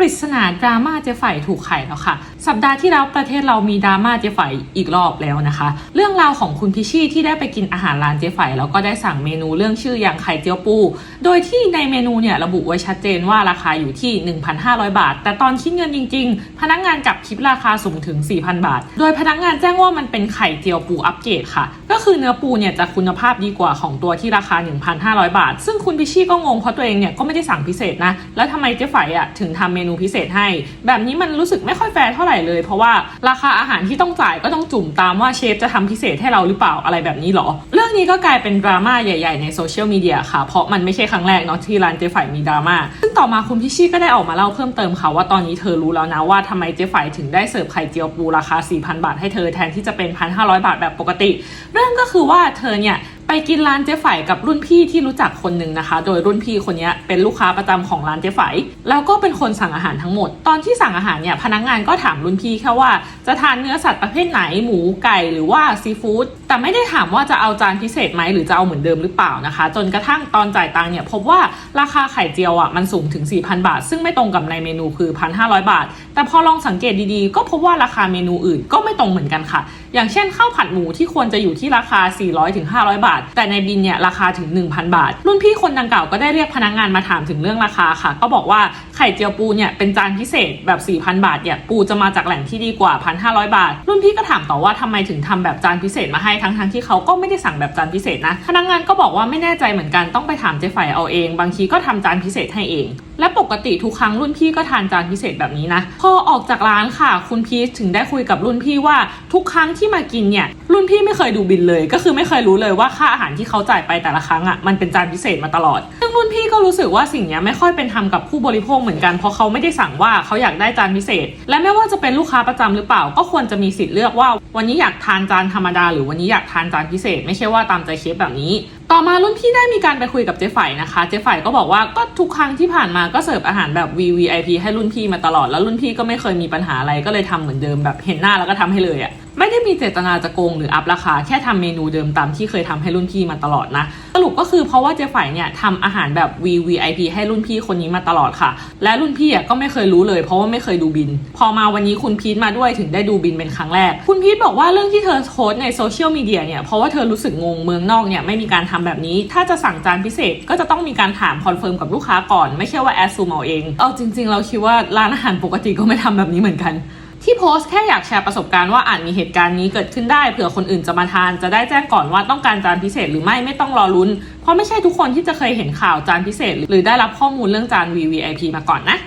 ปริศนาดราม่าเจ๊ไฝถูกไขแล้วค่ะ สัปดาห์ที่แล้วประเทศเรามีดราม่าเจ๊ไฝอีกรอบแล้วนะคะ เรื่องราวของคุณพิชี่ที่ได้ไปกินอาหารร้านเจ๊ไฝแล้วก็ได้สั่งเมนูเรื่องชื่ออย่างไข่เจียวปู โดยที่ในเมนูเนี่ยระบุไว้ชัดเจนว่าราคาอยู่ที่ 1,500 บาท แต่ตอนคิดเงินจริง ๆ พนักงานกลับคิดราคาสูงถึง 4,000 บาท โดยพนักงานแจ้งว่ามันเป็นไข่เจียวปูอัปเกรดค่ะ ก็คือเนื้อปูเนี่ยจะคุณภาพดีกว่าของตัวที่ราคา 1,500 บาท ซึ่งคุณพิชชี่ก็งงเพราะตัวเองเนี่ยก็ไม่ได้สั่งพิเศษนะแล้วทำไมเจ๊ไฝอะถึงทำเมนูพิเศษให้ แบบนี้มันรู้สึกไม่ค่อยแฟร์เท่าไหร่เลย เพราะว่าราคาอาหารที่ต้องจ่ายก็ต้องจุ่มตามว่าเชฟจะทำพิเศษให้เราหรือเปล่าอะไรแบบนี้หรอ เรื่องนี้ก็กลายเป็นดราม่าใหญ่ๆในโซเชียลมีเดียค่ะ เพราะมันไม่ใช่ครั้งแรกเนาะที่ร้านเจ๊ไฝมีดราม่าซึ่งต่อมาคุณพิชชี่ก็ได้ออกมาเล่าเพิ่มเติมค่ะว่าตอนนี้เธอรู้แล้วนะว่าทำไมเจ๊ไฝถึงได้เสิร์ฟไข่เจียวปูราคา 4,000 บาทให้เธอแทนที่จะเป็น 1,500 บาทแบบปกติ เรื่องก็คือว่าเธอเนี่ย ไปกินร้านเจ๊ไฝกับรุ่นพี่ที่รู้จักคนหนึ่งนะคะ โดยรุ่นพี่คนนี้เป็นลูกค้าประจำของร้านเจ๊ไฝแล้วก็เป็นคนสั่งอาหารทั้งหมด ตอนที่สั่งอาหารเนี่ยพนักงานก็ถามรุ่นพี่แค่ว่าจะทานเนื้อสัตว์ประเภทไหนหมูไก่หรือว่าซีฟู้ด แต่ไม่ได้ถามว่าจะเอาจานพิเศษไหมหรือจะเอาเหมือนเดิมหรือเปล่านะคะ จนกระทั่งตอนจ่ายตังค์เนี่ยพบว่าราคาไข่เจียวอะมันสูงถึง 4,000 บาท ซึ่งไม่ตรงกับในเมนูคือ 1,500 บาท แต่พอลองสังเกตดีๆ ก็พบว่าราคาเมนูอื่นก็ไม่ตรงเหมือนกันค่ะ อย่างเช่นข้าวผัดหมูที่ควรจะอยู่ที่ราคา 400-500 บาท แต่ในบินเนี่ยราคาถึง 1,000 บาท รุ่นพี่คนดังกล่าวก็ได้เรียกพนักงานมาถามถึงเรื่องราคาค่ะ ก็บอกว่าไข่เจียวปูเนี่ยเป็นจานพิเศษแบบ 4,000 บาทเนี่ยปูจะมาจากแหล่งที่ดีกว่า 1,500 บาท รุ่นพี่ก็ถามต่อว่าทำไมถึงทำแบบจานพิเศษมาให้ทั้งๆที่เขาก็ไม่ได้สั่งแบบจานพิเศษนะ พนักงานก็บอกว่าไม่แน่ใจเหมือนกันต้องไปถามเจ๊ไฝเอาเอง บางทีก็ทำจานพิเศษให้เอง และปกติทุกครั้งรุ่นพี่ก็ทานจานพิเศษแบบนี้นะ พอออกจากร้านค่ะ คุณพีชถึงได้คุยกับรุ่นพี่ว่าทุกครั้งที่มากินเนี่ย รุ่นพี่ไม่เคยดูบินเลย ก็คือไม่เคยรู้เลยว่าค่าอาหารที่เขาจ่ายไปแต่ละครั้งอะมันเป็นจานพิเศษมาตลอด ซึ่งรุ่นพี่ก็รู้สึกว่าสิ่งนี้ไม่ค่อยเป็นธรรมกับผู้บริโภคเหมือนกันเพราะเขาไม่ได้สั่งว่าเขาอยากได้จานพิเศษ และไม่ว่าจะเป็นลูกค้าประจำหรือเปล่า ก็ควรจะมีสิทธิ์เลือกว่า วันนี้อยากทานจานธรรมดา หรือวันนี้อยากทานจานพิเศษ ไม่ใช่ว่าตามใจเชฟแบบนี้ ต่อมารุ่นพี่ได้มีการไปคุยกับเจ๊ไฝนะคะ เจ๊ไฝก็บอกว่าก็ทุกครั้งที่ผ่านมาก็เสิร์ฟอาหารแบบ VVIP ให้รุ่นพี่มาตลอดแล้วรุ่นพี่ก็ไม่เคยมีปัญหาอะไรก็เลยทำเหมือนเดิมแบบเห็นหน้าแล้วก็ทำให้เลยอะ ไม่ได้มีเจตนาจะโกงหรืออัพราคา แค่ทำเมนูเดิมตามที่เคยทำให้รุ่นพี่มาตลอดนะ สรุปก็คือเพราะว่าเจ๊ไฝเนี่ยทำอาหารแบบ VVIP ให้รุ่นพี่คนนี้มาตลอดค่ะ และรุ่นพี่อะก็ไม่เคยรู้เลยเพราะว่าไม่เคยดูบิน พอมาวันนี้คุณพีทมาด้วยถึงได้ดูบินเป็นครั้งแรก คุณพีทบอกว่าเรื่องที่เธอโพสในโซเชียลมีเดียเนี่ยเพราะว่าเธอรู้สึกงงเมืองนอกเนี่ยไม่มีการทำแบบนี้ ถ้าจะสั่งจานพิเศษก็จะต้องมีการถามคอนเฟิร์มกับลูกค้าก่อน ไม่ใช่ว่าแอดซูมเอาเองเอาจริง ๆ เราคิดว่าร้านอาหารปกติก็ไม่ทำแบบนี้เหมือนกัน ที่โพสต์แค่อยากแชร์ประสบการณ์ว่าอาจมีเหตุการณ์นี้เกิดขึ้นได้เผื่อคนอื่นจะมาทาน จะได้แจ้งก่อนว่าต้องการจานพิเศษหรือไม่ไม่ต้องรอลุ้น เพราะไม่ใช่ทุกคนที่จะเคยเห็นข่าวจานพิเศษ หรือได้รับข้อมูลเรื่องจาน VVIP มาก่อนนะ